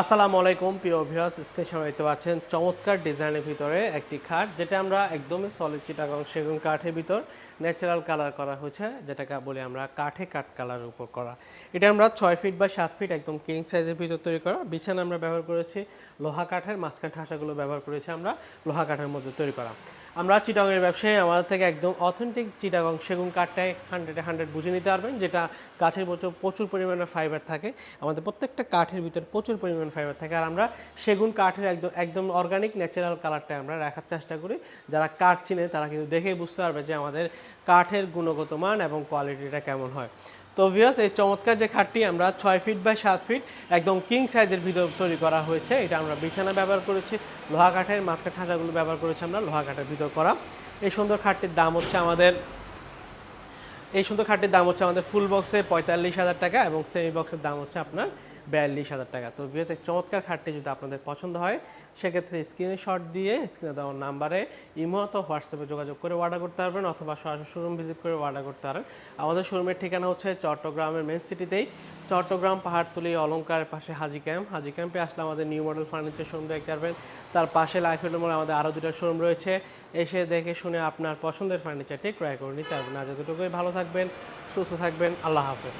আসসালামু আলাইকুম, প্রিয় ভিউয়ার্স স্ক্রিন সামনে দেখতে পাচ্ছেন চমৎকার ডিজাইনের ভিতরে একটি খাট, যেটা আমরা একদমই সলিড চিটাগং সেগুন কাঠের ভিতর ন্যাচারাল কালার করা হয়েছে, যেটাকে বলি আমরা কাঠে কাঠ কালারের উপর করা। এটা আমরা ছয় ফিট বা সাত ফিট একদম কিং সাইজের ভিতর তৈরি করা। বিছানা আমরা ব্যবহার করেছি লোহা কাঠের, মাঝখান ঠাসাগুলো ব্যবহার করেছি আমরা লোহা কাঠের মধ্যে তৈরি করা। আমরা চিটাগংয়ের ব্যবসায়ী, আমাদের থেকে একদম অথেন্টিক চিটাগং সেগুন কাঠটায় হান্ড্রেডে হান্ড্রেড বুঝে নিতে পারবেন, যেটা গাছের প্রচুর প্রচুর পরিমাণে ফাইবার থাকে। আমাদের প্রত্যেকটা কাঠের ভিতরে প্রচুর পরিমাণ ফাইবার থাকে। আর আমরা সেগুন কাঠের একদম একদম অর্গানিক ন্যাচারাল কালারটা আমরা রাখার চেষ্টা করি। যারা কাঠ চিনে, তারা কিন্তু দেখেই বুঝতে পারবে যে আমাদের কাঠের গুণগত মান এবং কোয়ালিটিটা কেমন হয়। তো ভিয়াস এই চমৎকার যে খাটটি আমরা ছয় ফিট বাই সাত ফিট একদম কিং সাইজের ভিতর তৈরি করা হয়েছে। এটা আমরা বিছানা ব্যবহার করেছি, লোহা কাঠের মাঝখান ঠাঁচাগুলো ব্যবহার করেছি আমরা লোহা কাঠের ভিতর করা। এই সুন্দর খাটটির দাম হচ্ছে আমাদের, এই সুন্দর খাটটির দাম হচ্ছে আমাদের ফুল বক্সে পঁয়তাল্লিশ হাজার টাকা এবং সেমি বক্সের দাম হচ্ছে আপনার বিয়াল্লিশ হাজার টাকা। তো এই চমৎকার খাটটি যদি আপনাদের পছন্দ হয়, সেক্ষেত্রে স্ক্রিনে শট দিয়ে স্ক্রিনে দেওয়ার নাম্বারে ইমো অথবা হোয়াটসঅ্যাপে যোগাযোগ করে অর্ডার করতে পারবেন অথবা সরাসরি শোরুম ভিজিট করে অর্ডার করতে পারেন। আমাদের শোরুমের ঠিকানা হচ্ছে চট্টগ্রামের মেন সিটিতেই চট্টগ্রাম পাহাড়তলি অলঙ্কারের পাশে হাজি ক্যাম্প। হাজি ক্যাম্পে আসলে আমাদের নিউ মডেল ফার্নিচার শোরুম দেখতে পারবেন। তার পাশে লাইফ মোড়ে আমাদের আরও দুটো শোরুম রয়েছে। এসে দেখে শুনে আপনার পছন্দের ফার্নিচারটি ক্রয় করে নিতে পারবেন। আজ এতটুকুই। ভালো থাকবেন, সুস্থ থাকবেন। আল্লাহ হাফেজ।